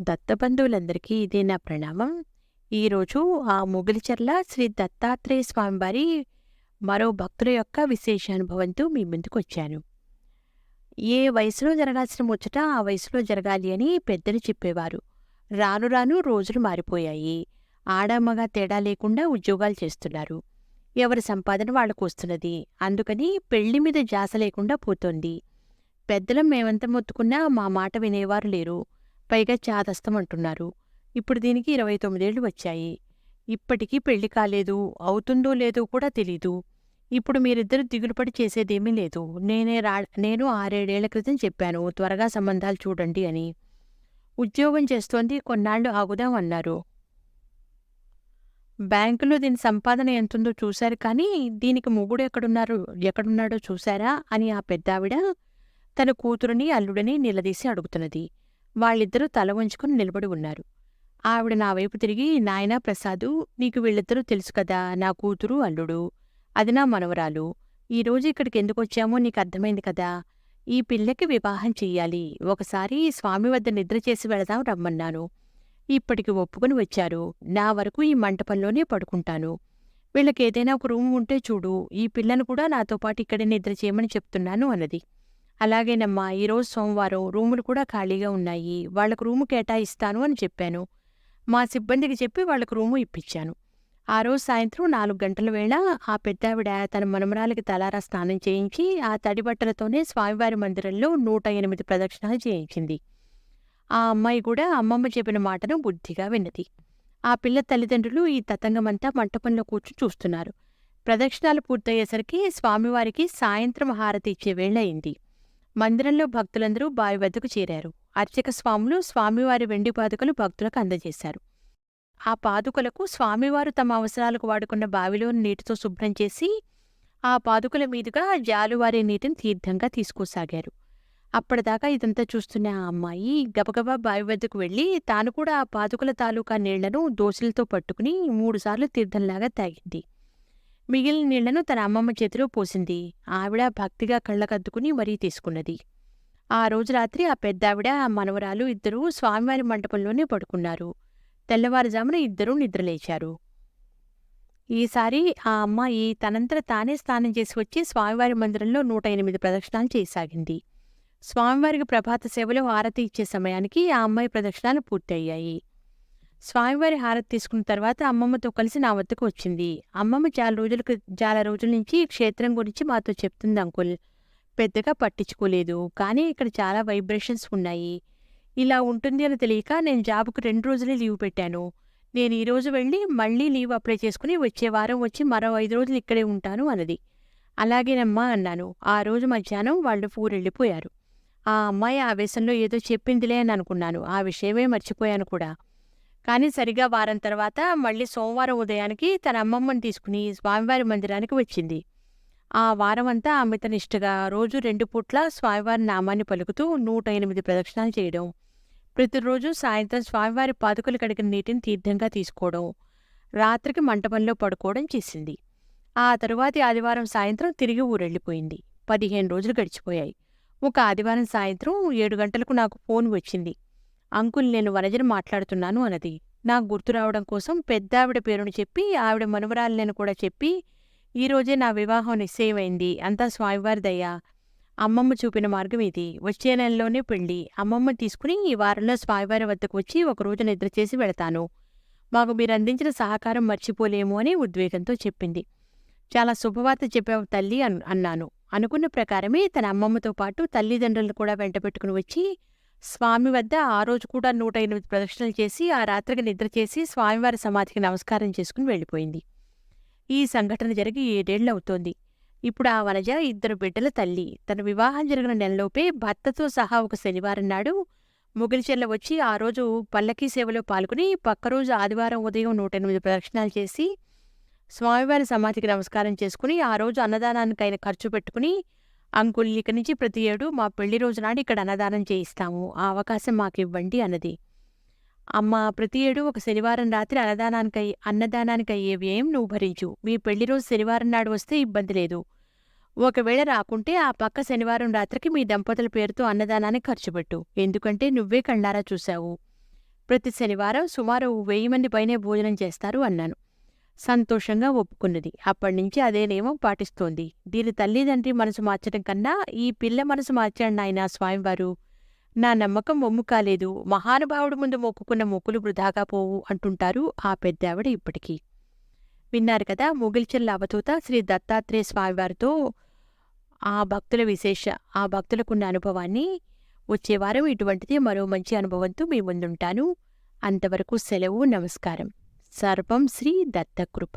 దత్తబంధువులందరికీ ఇదే నా ప్రణామం. ఈరోజు ఆ ముగిలిచర్ల శ్రీ దత్తాత్రేయ స్వామివారి మరో భక్తుల యొక్క విశేషానుభవంతో మీ ముందుకు వచ్చాను. ఏ వయసులో జరగాల్సిన ముచ్చట ఆ వయసులో జరగాలి అని పెద్దలు చెప్పేవారు. రాను రాను రోజులు మారిపోయాయి. ఆడమ్మగా తేడా లేకుండా ఉద్యోగాలు చేస్తున్నారు. ఎవరి సంపాదన వాళ్ళకు వస్తున్నది. అందుకని పెళ్ళి మీద జాస లేకుండా పోతోంది. పెద్దలం మేమంత మొత్తుకున్నా మా మాట వినేవారు లేరు. పైగా చాదస్తం అంటున్నారు. ఇప్పుడు దీనికి ఇరవై తొమ్మిదేళ్ళు వచ్చాయి. ఇప్పటికీ పెళ్ళి కాలేదు అవుతుందో లేదో కూడా తెలీదు. ఇప్పుడు మీరిద్దరు దిగులుపడి చేసేదేమీ లేదు. నేనే రా నేను ఆరేడేళ్ళ క్రితం చెప్పాను త్వరగా సంబంధాలు చూడండి అని. ఉద్యోగం చేస్తోంది కొన్నాళ్ళు ఆగుదాం అన్నారు. బ్యాంకులో దీని సంపాదన ఎంతుందో చూశారు కానీ దీనికి మొగుడు ఎక్కడున్నారు ఎక్కడున్నాడో చూశారా అని ఆ పెద్దావిడ తన కూతురుని అల్లుడిని నిలదీసి అడుగుతున్నది. వాళ్ళిద్దరూ తల వంచుకుని నిలబడి ఉన్నారు. ఆవిడ నా వైపు తిరిగి నాయనా ప్రసాదు నీకు వీళ్ళిద్దరూ తెలుసు కదా నా కూతురు అల్లుడు అది నా మనవరాలు. ఈరోజు ఇక్కడికి ఎందుకు వచ్చామో నీకు అర్థమైంది కదా. ఈ పిల్లకి వివాహం చెయ్యాలి. ఒకసారి స్వామి వద్ద నిద్ర చేసి వెళదాం రమ్మన్నాను. ఇప్పటికి ఒప్పుకుని వచ్చారు. నా వరకు ఈ మంటపంలోనే పడుకుంటాను. వీళ్ళకి ఏదైనా ఒక రూమ్ ఉంటే చూడు. ఈ పిల్లను కూడా నాతో పాటు ఇక్కడే నిద్ర చేయమని చెప్తున్నాను అన్నది. అలాగేనమ్మా ఈరోజు సోమవారం రూములు కూడా ఖాళీగా ఉన్నాయి. వాళ్ళకు రూము కేటాయిస్తాను అని చెప్పాను. మా సిబ్బందికి చెప్పి వాళ్ళకు రూము ఇప్పించాను ఆ రోజు సాయంత్రం నాలుగు గంటల వేళ ఆ పెద్దావిడ తన మనమరాలకి తలారా స్నానం చేయించి ఆ తడి బట్టలతోనే స్వామివారి మందిరంలో నూట ఎనిమిది ప్రదక్షిణాలు చేయించింది. ఆ అమ్మాయి కూడా అమ్మమ్మ చెప్పిన మాటను బుద్ధిగా విన్నది. ఆ పిల్ల తల్లిదండ్రులు ఈ తతంగమంతా మంటపంలో కూర్చుని చూస్తున్నారు. ప్రదక్షిణాలు పూర్తయ్యేసరికి స్వామివారికి సాయంత్రం హారతి ఇచ్చే వేళ అయింది. మందిరంలో భక్తులందరూ బావి వద్దకు చేరారు. అర్చక స్వాములు స్వామివారి వెండి పాదుకలు భక్తులకు అందజేశారు. ఆ పాదుకలకు స్వామివారు తమ అవసరాలకు వాడుకున్న బావిలోని నీటితో శుభ్రం చేసి ఆ పాదుకల మీదుగా జాలువారే నీటిని తీర్థంగా తీసుకుసాగారు. అప్పటిదాకా ఇదంతా చూస్తున్న ఆ అమ్మాయి గబగబా బావి వద్దకు వెళ్ళి తాను కూడా ఆ పాదుకల తాలూకా నీళ్ళను దోశలతో పట్టుకుని మూడుసార్లు తీర్థంలాగా తాగింది. మిగిలిన నీళ్ళను తన అమ్మమ్మ చేతిలో పోసింది. ఆవిడ భక్తిగా కళ్ళకద్దుకుని మరీ తీసుకున్నది. ఆ రోజు రాత్రి ఆ పెద్దావిడ ఆ మనవరాలు ఇద్దరూ స్వామివారి మంటపంలోనే పడుకున్నారు. తెల్లవారుజామున ఇద్దరూ నిద్రలేచారు. ఈసారి ఆ అమ్మాయి తనంతట తానే స్నానం చేసి వచ్చి స్వామివారి మందిరంలో నూట ఎనిమిది ప్రదక్షిణాలు చేయసాగింది. స్వామివారికి ప్రభాత సేవలో ఆరతి ఇచ్చే సమయానికి ఆ అమ్మాయి ప్రదక్షిణాలు పూర్తయ్యాయి. స్వామివారి హారతి తీసుకున్న తర్వాత అమ్మమ్మతో కలిసి నా వద్దకు వచ్చింది. అమ్మమ్మ చాలా రోజులకు చాలా రోజుల నుంచి క్షేత్రం గురించి మాతో చెప్తుంది అంకుల్. పెద్దగా పట్టించుకోలేదు కానీ ఇక్కడ చాలా వైబ్రేషన్స్ ఉన్నాయి. ఇలా ఉంటుంది అని తెలియక నేను జాబుకు రెండు రోజులే లీవ్ పెట్టాను. నేను ఈ రోజు వెళ్ళి మళ్ళీ లీవ్ అప్లై చేసుకుని వచ్చే వారం వచ్చి మరో ఐదు రోజులు ఇక్కడే ఉంటాను అన్నది. అలాగేనమ్మా అన్నాను. ఆ రోజు మధ్యాహ్నం వాళ్ళు ఊరెళ్ళిపోయారు ఆ అమ్మాయి ఆవేశంలో ఏదో చెప్పిందిలే అని అనుకున్నాను. ఆ విషయమే మర్చిపోయాను కూడా. కానీ సరిగా వారం తర్వాత మళ్ళీ సోమవారం ఉదయానికి తన అమ్మమ్మని తీసుకుని స్వామివారి మందిరానికి వచ్చింది. ఆ వారమంతా తన ఇష్టగా రోజు రెండు పూట్ల స్వామివారి నామాన్ని పలుకుతూ నూట ఎనిమిది ప్రదక్షిణాలు చేయడం. ప్రతిరోజు సాయంత్రం స్వామివారి పాదుకలు కడిగిన నీటిని తీర్థంగా తీసుకోవడం. రాత్రికి మంటపంలో పడుకోవడం చేసింది. ఆ తరువాతి ఆదివారం సాయంత్రం తిరిగి ఊరెళ్ళిపోయింది. పదిహేను రోజులు గడిచిపోయాయి. ఒక ఆదివారం సాయంత్రం ఏడు గంటలకు నాకు ఫోన్ వచ్చింది. అంకుల్ నేను వనజను మాట్లాడుతున్నాను అన్నది. నాకు గుర్తు రావడం కోసం పెద్దావిడ పేరును చెప్పి ఆవిడ మనుమరాలినని కూడా చెప్పి ఈరోజే నా వివాహం నిశ్చయమైంది. అంతా స్వామివారి దయ్యా అమ్మమ్మ చూపిన మార్గం ఇది. వచ్చే నెలలోనే పెళ్ళి అమ్మమ్మ తీసుకుని ఈ వారంలో స్వామివారి వద్దకు వచ్చి ఒకరోజు నిద్ర చేసి వెళతాను. మాకు మీరు అందించిన సహకారం మర్చిపోలేము అని ఉద్వేగంతో చెప్పింది. చాలా శుభవార్త చెప్పావు తల్లి అన్నాను. అనుకున్న ప్రకారమే తన అమ్మమ్మతో పాటు తల్లిదండ్రులను కూడా వెంటబెట్టుకుని వచ్చి స్వామి వద్ద ఆ రోజు కూడా నూట ఎనిమిది ప్రదక్షిణలు చేసి ఆ రాత్రికి నిద్ర చేసి స్వామివారి సమాధికి నమస్కారం చేసుకుని వెళ్ళిపోయింది. ఈ సంఘటన జరిగి ఏడేళ్ళవుతోంది ఇప్పుడు ఆ వనజ ఇద్దరు బిడ్డల తల్లి. తన వివాహం జరిగిన నెలలోపే భర్తతో సహా ఒక శనివారం నాడు ముగిలిచెల్ల వచ్చి ఆ రోజు పల్లకీ సేవలో పాల్గొని పక్కరోజు ఆదివారం ఉదయం నూట ఎనిమిది ప్రదక్షిణాలు చేసి స్వామివారి సమాధికి నమస్కారం చేసుకుని ఆ రోజు అన్నదానానికైన ఖర్చు పెట్టుకుని అంకుల్ ఇక నుంచి ప్రతి ఏడు మా పెళ్ళి రోజునాడు ఇక్కడ అన్నదానం చేయిస్తాము. ఆ అవకాశం మాకు ఇవ్వండి అన్నది. అమ్మ ప్రతి ఏడు ఒక శనివారం రాత్రి అన్నదానానికి అన్నదానానికి అయ్యే వ్యయం నువ్వు భరించు. మీ పెళ్ళి రోజు శనివారం నాడు వస్తే ఇబ్బంది లేదు. ఒకవేళ రాకుంటే ఆ పక్క శనివారం రాత్రికి మీ దంపతుల పేరుతో అన్నదానాన్ని ఖర్చు పెట్టు. ఎందుకంటే నువ్వే కళ్ళారా చూశావు. ప్రతి శనివారం సుమారు వెయ్యి మంది పైనే భోజనం చేస్తారు అన్నాను. సంతోషంగా ఒప్పుకున్నది. అప్పటినుంచి అదే నియమం పాటిస్తోంది. దీని తల్లిదండ్రి మనసు మార్చడం కన్నా ఈ పిల్ల మనసు మార్చాడు నాయన స్వామివారు. నా నమ్మకం మొమ్ము కాలేదు. మహానుభావుడు ముందు మొక్కుకున్న మొక్కులు వృధాగా పోవు అంటుంటారు ఆ పెద్దావిడ ఇప్పటికీ. విన్నారు కదా ముగిల్చెల్ల అవతూత శ్రీ దత్తాత్రేయ స్వామివారితో ఆ భక్తుల విశేష ఆ భక్తులకున్న అనుభవాన్ని వచ్చేవారం ఇటువంటిది మరో మంచి అనుభవంతో మీ ముందుంటాను. అంతవరకు సెలవు నమస్కారం. సర్వం శ్రీ దత్తకృప.